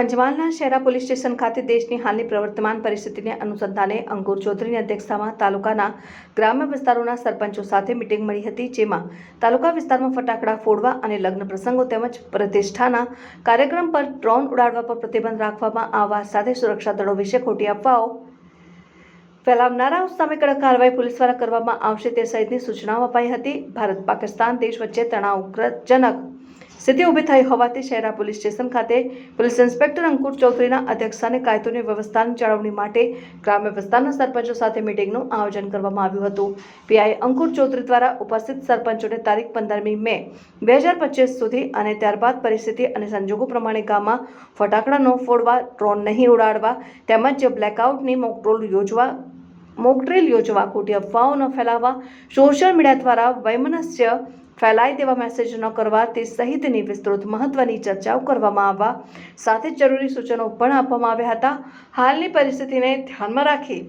પંચમહાલના Shehera police station ખાતે દેશની હાલની પ્રવર્તમાન પરિસ્થિતિને અનુસંધાને અંકુર ચૌધરીની અધ્યક્ષતામાં તાલુકાના ગ્રામ્ય વિસ્તારોના સરપંચો સાથે મિટિંગ મળી હતી, જેમાં તાલુકા વિસ્તારમાં ફટાકડા ફોડવા અને લગ્ન પ્રસંગો તેમજ પ્રતિષ્ઠાના કાર્યક્રમ પર ડ્રોન ઉડાડવા પર પ્રતિબંધ રાખવામાં આવવા સાથે સુરક્ષા દળો વિશે ખોટી અફવાઓ ફેલાવનારાઓ સામે કડક કાર્યવાહી પોલીસ દ્વારા કરવામાં આવશે તે સહિતની સૂચનાઓ અપાઈ હતી. ભારત પાકિસ્તાન દેશ વચ્ચે તણાવજનક સ્થિતિ ઊભી થઈ હોવાથી શહેરા પોલીસ સ્ટેશન ખાતે પોલીસ ઇન્સ્પેક્ટર અંકુર ચૌધરીના અધ્યક્ષસ્થાને કાયદોની વ્યવસ્થાની જાળવણી માટે ગ્રામ્ય વિસ્તારના સરપંચો સાથે મિટિંગનું આયોજન કરવામાં આવ્યું હતું. પીઆઈ અંકુર ચૌધરી દ્વારા ઉપસ્થિત સરપંચોને તારીખ પંદરમી મે બે હજાર પચીસ સુધી અને ત્યારબાદ પરિસ્થિતિ અને સંજોગો પ્રમાણે ગામમાં ફટાકડા ન ફોડવા, ડ્રોન નહીં ઉડાડવા તેમજ બ્લેકઆઉટની મોકડ્રોલ યોજવા મોકડ્રીલ યોજવા, ખોટી અફવાઓ ન ફેલાવવા, સોશિયલ મીડિયા દ્વારા વૈમનસ્ય ફેલાય તેવા મેસેજ ન કરવા તે સહિતની વિસ્તૃત મહત્વની ચર્ચાઓ કરવામાં આવવા સાથે જરૂરી સૂચનો પણ આપવામાં આવ્યા હતા. હાલની પરિસ્થિતિને ધ્યાનમાં રાખી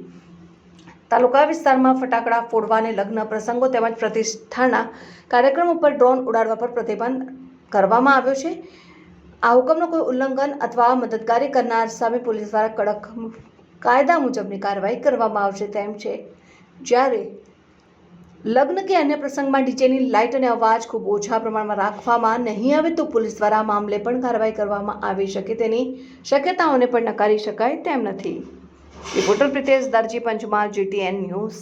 તાલુકા વિસ્તારમાં ફટાકડા ફોડવાને લગ્ન પ્રસંગો તેમજ પ્રતિષ્ઠાના કાર્યક્રમ ઉપર ડ્રોન ઉડાડવા પર પ્રતિબંધ કરવામાં આવ્યો છે. આ હુકમનો કોઈ ઉલ્લંઘન અથવા મદદગારી કરનાર સામે પોલીસ દ્વારા કડક કાયદા મુજબની કાર્યવાહી કરવામાં આવશે તેમ છે. જ્યારે લગ્ન કે અન્ય પ્રસંગમાં ડીજેની લાઇટ અને અવાજ ખૂબ ઓછા પ્રમાણમાં રાખવામાં નહીં આવે તો પોલીસ દ્વારા મામલે પણ કાર્યવાહી કરવામાં આવી શકે તેની શક્યતાઓને પણ નકારી શકાય તેમ નથી. Reporter Pritesh Darji Panchmahal GTN news.